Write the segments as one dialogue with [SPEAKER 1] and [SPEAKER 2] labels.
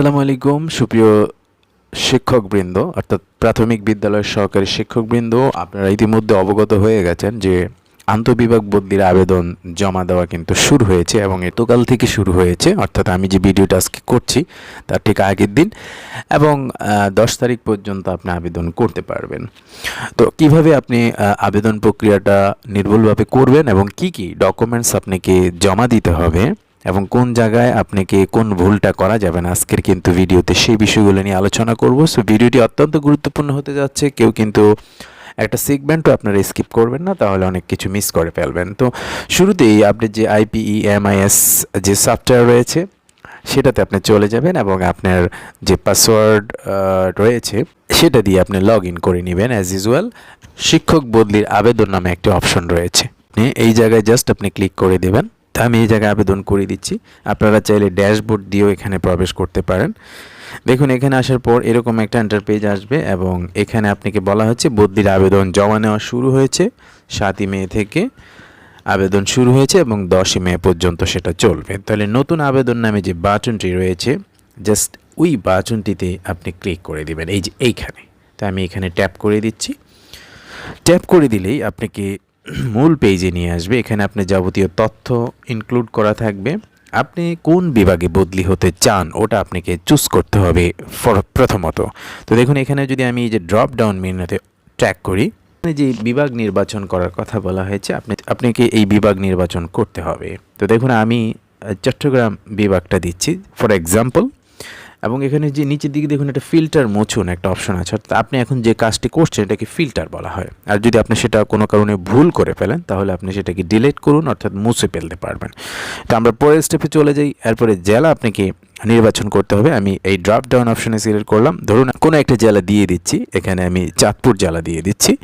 [SPEAKER 1] আসসালামু আলাইকুম। সুপ্রিয় শিক্ষকবৃন্দ, অর্থাৎ প্রাথমিক বিদ্যালয়ের সহকারী শিক্ষকবৃন্দ, আপনারা ইতিমধ্যে অবগত হয়ে গেছেন যে আন্তঃবিভাগ বদলির আবেদন জমা দেওয়া কিন্তু শুরু হয়েছে এবং এতকাল থেকে শুরু হয়েছে। অর্থাৎ আমি যে ভিডিওটা আজকে করছি, তার ঠিক আগের দিন এবং দশ তারিখ পর্যন্ত আপনি আবেদন করতে পারবেন। তো কীভাবে আপনি আবেদন প্রক্রিয়াটা নির্ভুলভাবে করবেন এবং কি কি ডকুমেন্টস আপনাকে জমা দিতে হবে? এবং কোন জায়গায় আপনাকে কোন ভুলটা করা যাবে না? আজকের কিন্তু ভিডিওতে সেই বিষয়গুলো নিয়ে আলোচনা করব। সো ভিডিওটি অত্যন্ত গুরুত্বপূর্ণ হতে যাচ্ছে। কেউ কিন্তু একটা সেগমেন্টও আপনারা স্কিপ করবেন না, তাহলে অনেক কিছু মিস করে ফেলবেন। তো শুরুতেই আপনি যে আইপিই এমআইএস যে সফটওয়্যার রয়েছে, সেটাতে আপনি চলে যাবেন এবং আপনার যে পাসওয়ার্ড রয়েছে, সেটা দিয়ে আপনি লগ ইন করে নেবেন অ্যাজ ইউজুয়াল শিক্ষক বদলির আবেদন নামে একটি অপশন রয়েছে। এই জায়গায় জাস্ট আপনি ক্লিক করে দেবেন। তা আমি এই জায়গায় আবেদন করে দিচ্ছি। আপনারা চাইলে ড্যাশবোর্ড দিয়েও এখানে প্রবেশ করতে পারেন। দেখুন, এখানে আসার পর এরকম একটা পেজ আসবে এবং এখানে আপনাকে বলা হচ্ছে বদলির আবেদন জমা নেওয়া শুরু হয়েছে। সাতই মে থেকে আবেদন শুরু হয়েছে এবং দশই মে পর্যন্ত সেটা চলবে। তাহলে নতুন আবেদন নামে যে বাটনটি রয়েছে, জাস্ট ওই বাটনটিতে আপনি ক্লিক করে দিবেন। এই যে এইখানে। তা আমি এখানে ট্যাপ করে দিচ্ছি। ট্যাপ করে দিলেই আপনাকে মূল পেজে নিয়ে আসবে। এখানে আপনি যাবতীয় তথ্য ইনক্লুড করা থাকবে। আপনি কোন বিভাগে বদলি হতে চান, ওটা আপনাকে চুজ করতে হবে প্রথমত। তো দেখুন, এখানে যদি আমি যে ড্রপ ডাউন মেনুতে ট্র্যাক করি যে বিভাগ নির্বাচন করার কথা বলা হয়েছে, আপনি, আপনাকে এই বিভাগ নির্বাচন করতে হবে। তো দেখুন, আমি চট্টগ্রাম বিভাগটা দিচ্ছি। ফর এক্সাম্পল এবং এখানে যে নিচের দিকে দেখুন একটা ফিল্টার মোছুন একটা অপশন আছে। অর্থাৎ আপনি এখন যে কাজটি করছেন এটাকে ফিল্টার বলা হয়। আর যদি আপনি সেটা কোনো কারণে ভুল করে ফেলেন, তাহলে আপনি সেটাকে ডিলিট করুন, অর্থাৎ মুছে ফেলতে পারবেন। তো আমরা পরের স্টেপে চলে যাই। এরপরে জেলা আপনাকে নির্বাচন করতে হবে। আমি এই ড্রপ ডাউন অপশনে সিলেক্ট করলাম। ধরুন কোনো একটা জেলা দিয়ে দিচ্ছি। এখানে আমি চাঁদপুর জেলা দিয়ে দিচ্ছি।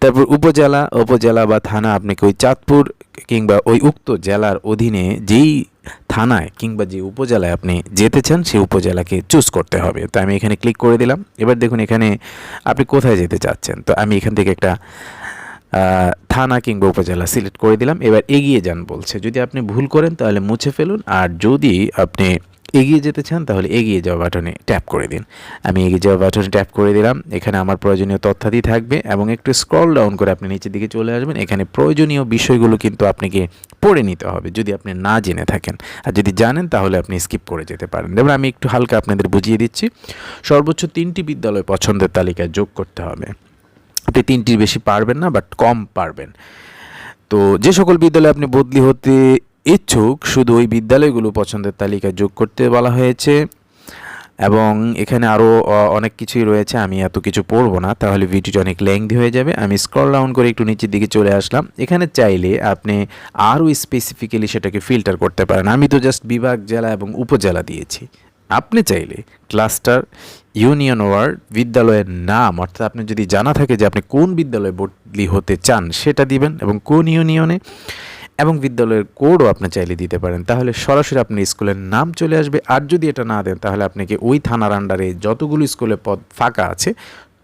[SPEAKER 1] তারপর উপজেলা উপজেলা বা থানা, আপনাকে ওই চাঁদপুর কিংবা ওই উক্ত জেলার অধীনে যেই থানায় কিংবা যে উপজেলায় আপনি যেতে চান সেই উপজেলাকে চুজ করতে হবে। তো আমি এখানে ক্লিক করে দিলাম। এবার দেখুন এখানে আপনি কোথায় যেতে চাচ্ছেন? তো আমি এখান থেকে একটা থানা কিংবা উপজেলা সিলেক্ট করে দিলাম। এবার এগিয়ে যান বলছে। যদি আপনি ভুল করেন তাহলে মুছে ফেলুন। আর যদি আপনি এগিয়ে যেতে চান, তাহলে এগিয়ে যাওয়া বাটনে ট্যাপ করে দিন। আমি এগিয়ে যাওয়া বাটনে ট্যাপ করে দিলাম। এখানে আমার প্রয়োজনীয় তথ্যাদি থাকবে এবং একটু স্ক্রল ডাউন করে আপনি নিচের দিকে চলে আসবেন। এখানে প্রয়োজনীয় বিষয়গুলো কিন্তু আপনাকে পড়ে নিতে হবে যদি আপনি না জেনে থাকেন। আর যদি জানেন, তাহলে আপনি স্কিপ করে যেতে পারেন। যেমন আমি একটু হালকা আপনাদের বুঝিয়ে দিচ্ছি। সর্বোচ্চ তিনটি বিদ্যালয় পছন্দের তালিকায় যোগ করতে হবে। আপনি তিনটির বেশি পারবেন না, বাট কম পারবেন। তো যে সকল বিদ্যালয়ে আপনি বদলি হতে ইচ্ছুক শুধু ওই বিদ্যালয়গুলো পছন্দের তালিকায় যোগ করতে বলা হয়েছে। এবং এখানে আরও অনেক কিছুই রয়েছে। আমি এত কিছু পড়ব না, তাহলে ভিডিওটা অনেক লেংদি হয়ে যাবে। আমি স্ক্রল ডাউন করে একটু নিচের দিকে চলে আসলাম। এখানে চাইলে আপনি আরও স্পেসিফিক্যালি সেটাকে ফিল্টার করতে পারেন। আমি তো জাস্ট বিভাগ, জেলা এবং উপজেলা দিয়েছি। আপনি চাইলে ক্লাস্টার ইউনিয়ন ওয়ার্ড বিদ্যালয়ের নাম, অর্থাৎ আপনি যদি জানা থাকে যে আপনি কোন বিদ্যালয়ে বদলি হতে চান, সেটা দিবেন এবং কোন ইউনিয়নে এবং বিদ্যালয়ের কোডও আপনি চাইলে দিতে পারেন। তাহলে সরাসরি আপনি স্কুলের নাম চলে আসবে। আর যদি এটা না দেন, তাহলে আপনাকে ওই থানার আন্ডারে যতগুলো স্কুলে পদ ফাঁকা আছে,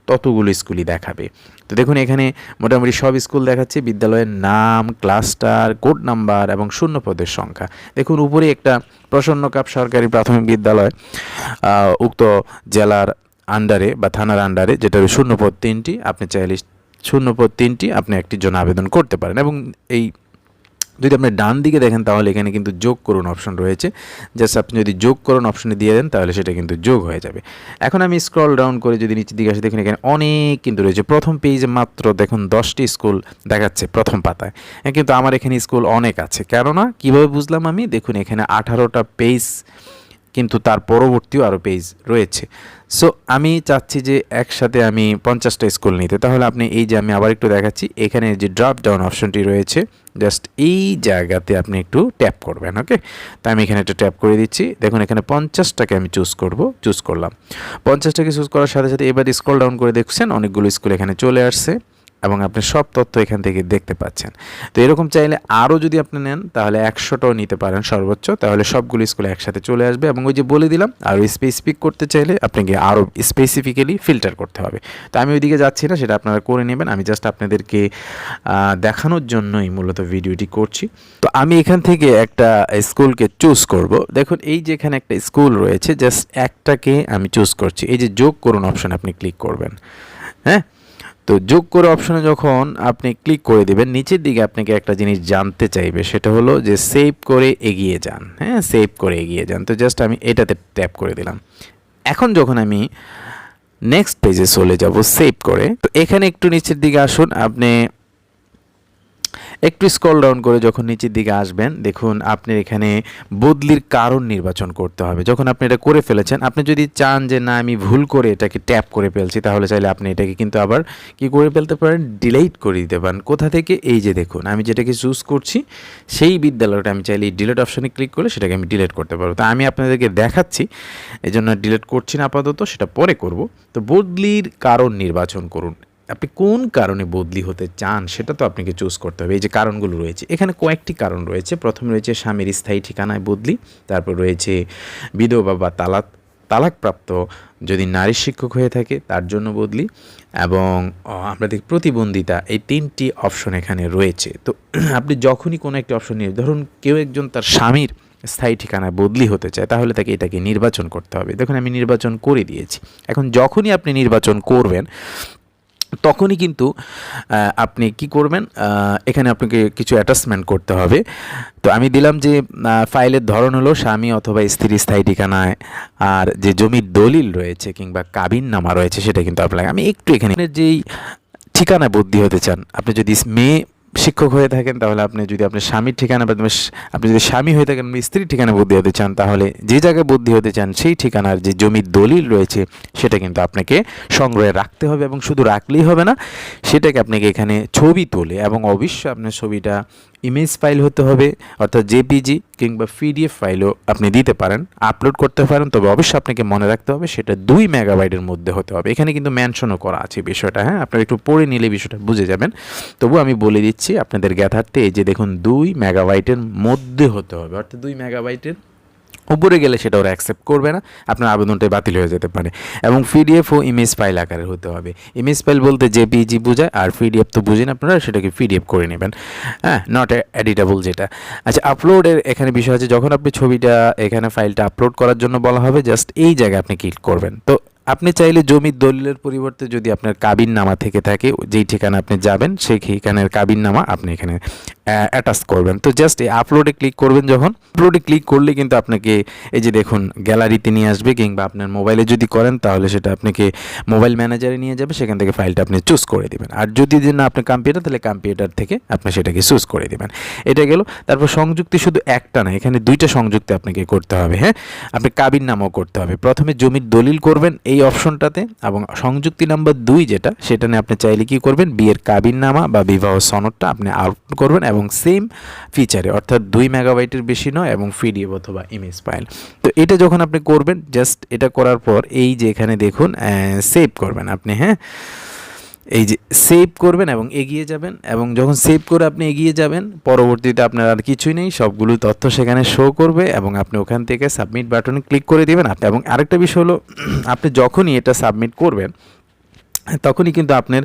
[SPEAKER 1] ততগুলো স্কুলই দেখাবে। তো দেখুন, এখানে মোটামুটি সব স্কুল দেখাচ্ছে। বিদ্যালয়ের নাম ক্লাস্টার কোড নাম্বার এবং শূন্য পদের সংখ্যা। দেখুন, উপরে একটা প্রসন্ন কাপ সরকারি প্রাথমিক বিদ্যালয় উক্ত জেলার আন্ডারে বা থানার আন্ডারে যেটা শূন্য পদ তিনটি। আপনি চাইলে শূন্য পদ তিনটি আপনি একটির জন্য আবেদন করতে পারেন। এবং এই যদি আপনি ডান দিকে দেখেন তাহলে এখানে কিন্তু যোগ করুন অপশন রয়েছে। জাস্ট আপনি যদি যোগ করুন অপশনে দিয়ে দেন তাহলে সেটা কিন্তু যোগ হয়ে যাবে। এখন আমি স্ক্রল ডাউন করে যদি নিচের দিকে আসি দেখুন এখানে অনেক কিন্তু রয়েছে। প্রথম পেজে মাত্র দেখুন দশটি স্কুল দেখাচ্ছে প্রথম পাতায়। হ্যাঁ, কিন্তু আমার এখানে স্কুল অনেক আছে। কেননা কীভাবে বুঝলাম আমি? দেখুন এখানে আঠারোটা পেজ কিন্তু তার পরবর্তীও আরও পেজ রয়েছে। সো আমি চাচ্ছি যে একসাথে আমি পঞ্চাশটা স্কুল নিতে। তাহলে আপনি এই যে আমি আবার একটু দেখাচ্ছি, এখানে যে ড্রপ ডাউন অপশনটি রয়েছে জাস্ট এই জায়গাতে আপনি একটু ট্যাপ করবেন ওকে তাই আমি এখানে একটা ট্যাপ করে দিচ্ছি। দেখুন, এখানে পঞ্চাশটাকে আমি চুজ করব চুজ করলাম। পঞ্চাশটাকে চুজ করার সাথে সাথে এবার স্ক্রল ডাউন করে দেখছেন, অনেকগুলো স্কুল এখানে চলে আসছে। এবং আপনি সব তথ্য এখান থেকে দেখতে পাচ্ছেন। তো এরকম চাইলে আরও যদি আপনি নেন, তাহলে একশোটাও নিতে পারেন সর্বোচ্চ। তাহলে সবগুলো স্কুলে একসাথে চলে আসবে এবং ওই যে বলে দিলাম, আর স্পেসিফিক করতে চাইলে আপনাকে আরও স্পেসিফিক্যালি ফিল্টার করতে হবে। তো আমি ওইদিকে যাচ্ছি না, সেটা আপনারা করে নেবেন। আমি জাস্ট আপনাদেরকে দেখানোর জন্যই মূলত ভিডিওটি করছি। তো আমি এখান থেকে একটা স্কুলকে চুজ করব। দেখুন, এই যে এখানে একটা স্কুল রয়েছে জাস্ট একটাকে আমি চুজ করছি। এই যে যোগ করুন অপশন, আপনি ক্লিক করবেন। হ্যাঁ? তো যোগ করে অপশনে যখন আপনি ক্লিক করে দিবেন, নিচের দিকে আপনাকে একটা জিনিস জানতে চাইবে, সেটা হলো যে সেভ করে এগিয়ে যান। হ্যাঁ সেভ করে এগিয়ে যান। তো জাস্ট আমি এটাতে ট্যাপ করে দিলাম। এখন যখন আমি নেক্সট পেজে চলে যাব সেভ করে, তো এখানে একটু নিচের দিকে আসুন। আপনি একটু স্ক্রল ডাউন করে যখন নিচের দিকে আসবেন, দেখুন আপনার এখানে বদলির কারণ নির্বাচন করতে হবে। যখন আপনি এটা করে ফেলেছেন, আপনি যদি চান যে না, আমি ভুল করে এটাকে ট্যাপ করে ফেলছি, তাহলে চাইলে আপনি এটাকে কিন্তু আবার কি করে ফেলতে পারেন? ডিলেট করে দিতে পারেন। কোথা থেকে? এই যে দেখুন, আমি যেটাকে চুজ করছি, সেই বিদ্যালয়টা আমি চাইলে এই ডিলেট অপশানে ক্লিক করলে সেটাকে আমি ডিলেট করতে পারব। তো আমি আপনাদেরকে দেখাচ্ছি এই জন্য ডিলেট করছি না আপাতত, সেটা পরে করব। তো বদলির কারণ নির্বাচন করুন। আপনি কোন কারণে বদলি হতে চান সেটা তো আপনাকে চুজ করতে হবে। এই যে কারণগুলো রয়েছে, এখানে কয়েকটি কারণ রয়েছে। প্রথম রয়েছে স্বামীর স্থায়ী ঠিকানায় বদলি, তারপর রয়েছে বিধবা বা তালাক, তালাকপ্রাপ্ত যদি নারী শিক্ষক হয়ে থাকে তার জন্য বদলি এবং আমরা দেখি প্রতিবন্ধিতা, এই তিনটি অপশন এখানে রয়েছে। তো আপনি যখনই কোনো একটি অপশন নিয়ে, ধরুন কেউ একজন তার স্বামীর স্থায়ী ঠিকানায় বদলি হতে চায়, তাহলে তাকে এটাকে নির্বাচন করতে হবে। দেখুন আমি নির্বাচন করে দিয়েছি। এখন যখনই আপনি নির্বাচন করবেন তখনই কিন্তু আপনি কি করবেন এখানে আপনাকে কিছু অ্যাটাচমেন্ট করতে হবে। তো আমি দিলাম যে ফাইলের ধরন হলো স্বামী অথবা স্ত্রীর স্থায়ী ঠিকানায়, আর যে জমির দলিল রয়েছে কিংবা কাবিন নামা রয়েছে সেটা কিন্তু আপনাকে, আমি একটু এখানে, যেই ঠিকানায় বদলি হতে চান, আপনি যদি মেয়ে শিক্ষক হয়ে থাকেন, তাহলে আপনি যদি আপনার স্বামীর ঠিকানা বা আপনি যদি স্বামী হয়ে থাকেন স্ত্রীর ঠিকানা বদলি হতে চান, তাহলে যে জায়গায় বদলি হতে চান, সেই ঠিকানার যে জমির দলিল রয়েছে, সেটা কিন্তু আপনাকে সংগ্রহে রাখতে হবে এবং শুধু রাখলেই হবে না, সেটাকে আপনাকে এখানে ছবি তোলে এবং অবশ্যই আপনার ছবিটা ইমেজ ফাইল হতে হবে, অর্থাৎ জেপিজি কিংবা পিডিএফ ফাইলও আপনি দিতে পারেন আপলোড করতে পারেন, তবে অবশ্যই আপনাকে মনে রাখতে হবে সেটা দুই মেগাবাইটের মধ্যে হতে হবে। এখানে কিন্তু ম্যানশনও করা আছে বিষয়টা হ্যাঁ? আপনারা একটু পড়ে নিলে বিষয়টা বুঝে যাবেন। তবু আমি বলে দিচ্ছি, আপনাদের জ্ঞাতার্থে এই যে দেখুন, দুই মেগাবাইটের মধ্যে হতে হবে, অর্থাৎ দুই মেগাবাইটের উপরে গেলে সেটা ওরা অ্যাকসেপ্ট করবে না, আপনার আবেদনটাই বাতিল হয়ে যেতে পারে। এবং পিডিএফ ও ইমেজ ফাইল আকারের হতে হবে। ইমেজ ফাইল বলতে জেপিজি বোঝায়, আর পিডিএফ তো বুঝেন আপনারা, সেটাকে পিডিএফ করে নেবেন। হ্যাঁ নট এডিটেবল যেটা। আচ্ছা আপলোডের এখানে বিষয় আছে, যখন আপনি ছবিটা, এখানে ফাইলটা আপলোড করার জন্য বলা হবে জাস্ট এই জায়গায় আপনি ক্লিক করবেন। তো আপনি চাইলে জমির দলিলের পরিবর্তে যদি আপনার কাবিন নামা থেকে থাকে, যেই ঠিকানা আপনি যাবেন সেই ঠিকানার কাবিন নামা আপনি এখানে অ্যাটাচ করবেন। তো জাস্ট এই আপলোডে ক্লিক করবেন যখন। আপলোডে ক্লিক করলে কিন্তু আপনাকে এই যে দেখুন গ্যালারিতে নিয়ে আসবে কিংবা আপনার মোবাইলে যদি করেন, তাহলে সেটা আপনাকে মোবাইল ম্যানেজারে নিয়ে যাবে, সেখান থেকে ফাইলটা আপনি চুজ করে দেবেন। আর যদি না আপনি কম্পিউটার তাহলে কম্পিউটার থেকে আপনি সেটাকে চুজ করে দেবেন। এটা গেল। তারপর সংযুক্তি শুধু একটা না, এখানে দুইটা সংযুক্তি আপনাকে করতে হবে হ্যাঁ? আপনি কাবিন নামও করতে হবে। প্রথমে জমির দলিল করবেন এই অপশনটাতে এবং সংযুক্তি নাম্বার দুই যেটা, সেটা নিয়ে আপনি চাইলে কি করবেন? বিয়ের কাবিননামা বা বিবাহ সনদটা আপনি আপলোড করবেন এবং সেম ফিচারে অর্থাৎ দুই মেগাবাইটের বেশি নয় এবং পিডিএফ অথবা ইমেজ ফাইল তো এটা যখন আপনি করবেন জাস্ট এটা করার পর এই যে এখানে দেখুন সেভ করবেন আপনি হ্যাঁ? এই যে সেভ করবেন এবং এগিয়ে যাবেন এবং যখন সেভ করে আপনি এগিয়ে যাবেন, পরবর্তীতে আপনার আর কিছুই নেই, সবগুলো তথ্য সেখানে শো করবে এবং আপনি ওখান থেকে সাবমিট বাটনে ক্লিক করে দিবেন এবং আরেকটা বিষয় হলো, আপনি যখনই এটা সাবমিট করবেন, তখনই কিন্তু আপনার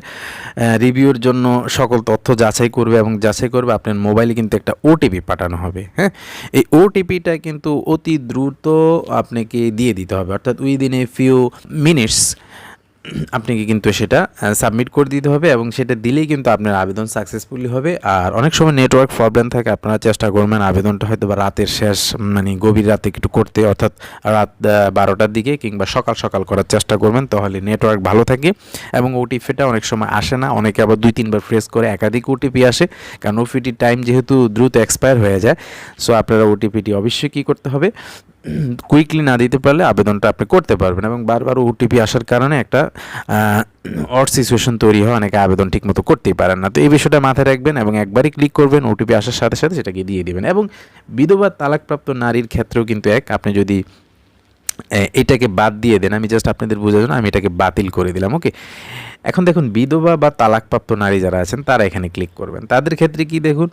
[SPEAKER 1] রিভিউর জন্য সকল তথ্য যাচাই করবে এবং যাচাই করবে আপনার মোবাইলে কিন্তু একটা ওটিপি পাঠানো হবে হ্যাঁ? এই ওটিপিটা কিন্তু অতি দ্রুত আপনাকে দিয়ে দিতে হবে। অর্থাৎ উইদিন এ ফিউ মিনিটস আপনাকে কিন্তু সেটা সাবমিট করে দিতে হবে এবং সেটা দিলেই কিন্তু আপনার আবেদন সাকসেসফুলি হবে। আর অনেক সময় নেটওয়ার্ক প্রবলেম থাকে, আপনারা চেষ্টা করবেন আবেদনটা হয়তো বা রাতের শেষ মানে গভীর রাতে একটু করতে, অর্থাৎ রাত বারোটার দিকে কিংবা সকাল সকাল করার চেষ্টা করবেন, তাহলে নেটওয়ার্ক ভালো থাকে। এবং ওটিপিটা অনেক সময় আসে না, অনেকে আবার দুই, তিনবার প্রেস করে একাধিক ওটিপি আসে, কারণ ওটিপির টাইম যেহেতু দ্রুত এক্সপায়ার হয়ে যায়। সো আপনারা ওটিপিটি অবশ্যই কী করতে হবে? কুইকলি না দিতে পারলে আবেদনটা আপনি করতে পারবেন এবং বারবার ওটিপি আসার কারণে একটা অড সিচুয়েশন তৈরি হয়, অনেকে আবেদন ঠিকমতো করতেই পারেন না। তো এই বিষয়টা মাথায় রাখবেন এবং একবারই ক্লিক করবেন ওটিপি আসার সাথে সাথে সেটাকে দিয়ে দেবেন। এবং বিধবা তালাকপ্রাপ্ত নারীর ক্ষেত্রেও কিন্তু এক, আপনি যদি এটাকে বাদ দিয়ে দেন। আমি জাস্ট আপনাদের বোঝার জন্য আমি এটাকে বাতিল করে দিলাম ওকে এখন দেখুন, বিধবা বা তালাকপ্রাপ্ত নারী যারা আছেন, তারা এখানে ক্লিক করবেন। তাদের ক্ষেত্রে কি দেখুন,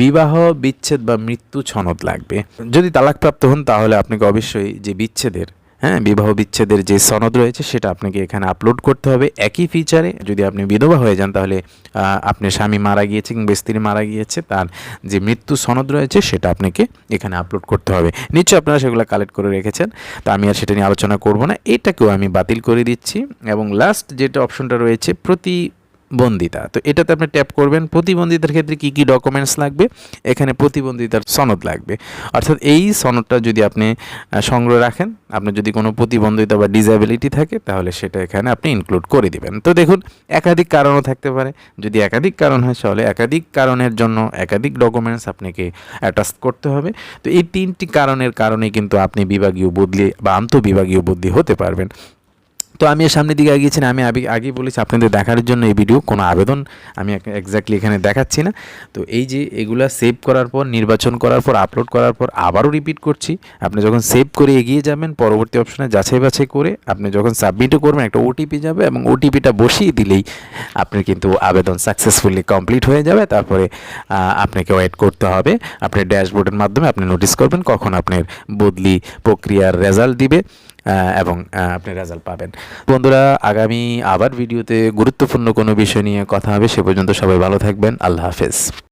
[SPEAKER 1] বিবাহ, বিচ্ছেদ বা মৃত্যু ছনদ লাগবে। যদি তালাকপ্রাপ্ত হন, তাহলে আপনাকে অবশ্যই যে বিচ্ছেদের হ্যাঁ বিবাহ বিচ্ছেদের যে সনদ রয়েছে সেটা আপনাকে এখানে আপলোড করতে হবে। একই ফিচারে যদি আপনি বিধবা হয়ে যান তাহলে আহ, আপনার স্বামী মারা গিয়েছে কিংবা স্ত্রী মারা গিয়েছে তার যে মৃত্যু সনদ রয়েছে সেটা আপনাকে এখানে আপলোড করতে হবে। নিশ্চয়ই আপনারা সেগুলো কালেক্ট করে রেখেছেন তো আমি আর সেটা নিয়ে আলোচনা করব না। এটাকেও আমি বাতিল করে দিচ্ছি। এবং লাস্ট যেটা অপশনটা রয়েছে প্রতি বন্দিতা তো এটাতে আপনি ট্যাপ করবেন, প্রতিবন্ধিতার ক্ষেত্রে কি কি ডকুমেন্টস লাগবে? এখানে প্রতিবন্ধিতার সনদ লাগবে। অর্থাৎ এই সনদটা যদি আপনি সংগ্রহ রাখেন, আপনার যদি কোনো প্রতিবন্ধিতা বা ডিসএবিলিটি থাকে, তাহলে সেটা এখানে আপনি ইনক্লুড করে দিবেন। তো দেখুন, একাধিক কারণও থাকতে পারে। যদি একাধিক কারণ হয়, তাহলে একাধিক কারণের জন্য একাধিক ডকুমেন্টস আপনাকে অ্যাটাচ করতে হবে। তো এই তিনটি কারণের কারণে কিন্তু আপনি বিভাগীয় বদলি বা আন্তঃবিভাগীয় বদলি হতে পারবেন। তো আমি সামনের দিকে এগিয়েছি না, আমি আগে আগেই বলেছি আপনাদের দেখার জন্য এই ভিডিও কোনো আবেদন আমি এক্স্যাক্টলি এখানে দেখাচ্ছি না। তো এই যে এগুলা সেভ করার পর, নির্বাচন করার পর আপলোড করার পর আবারও রিপিট করছি। আপনি যখন সেভ করে এগিয়ে যাবেন, পরবর্তী অপশনে যাচাই বাছাই করে আপনি যখন সাবমিটও করবেন, একটা ওটিপি যাবে এবং ওটিপিটা বসিয়ে দিলেই আপনার কিন্তু আবেদন সাকসেসফুলি কমপ্লিট হয়ে যাবে। তারপরে আপনাকে ওয়েট করতে হবে। আপনার ড্যাশবোর্ডের মাধ্যমে আপনি নোটিস করবেন কখন আপনার বদলি প্রক্রিয়ার রেজাল্ট দিবে। এবং আপনি রেজাল্ট পাবেন। বন্ধুরা, আগামী আবার ভিডিওতে গুরুত্বপূর্ণ কোনো বিষয় নিয়ে কথা হবে, সে পর্যন্ত সবাই ভালো থাকবেন। আল্লাহ হাফেজ।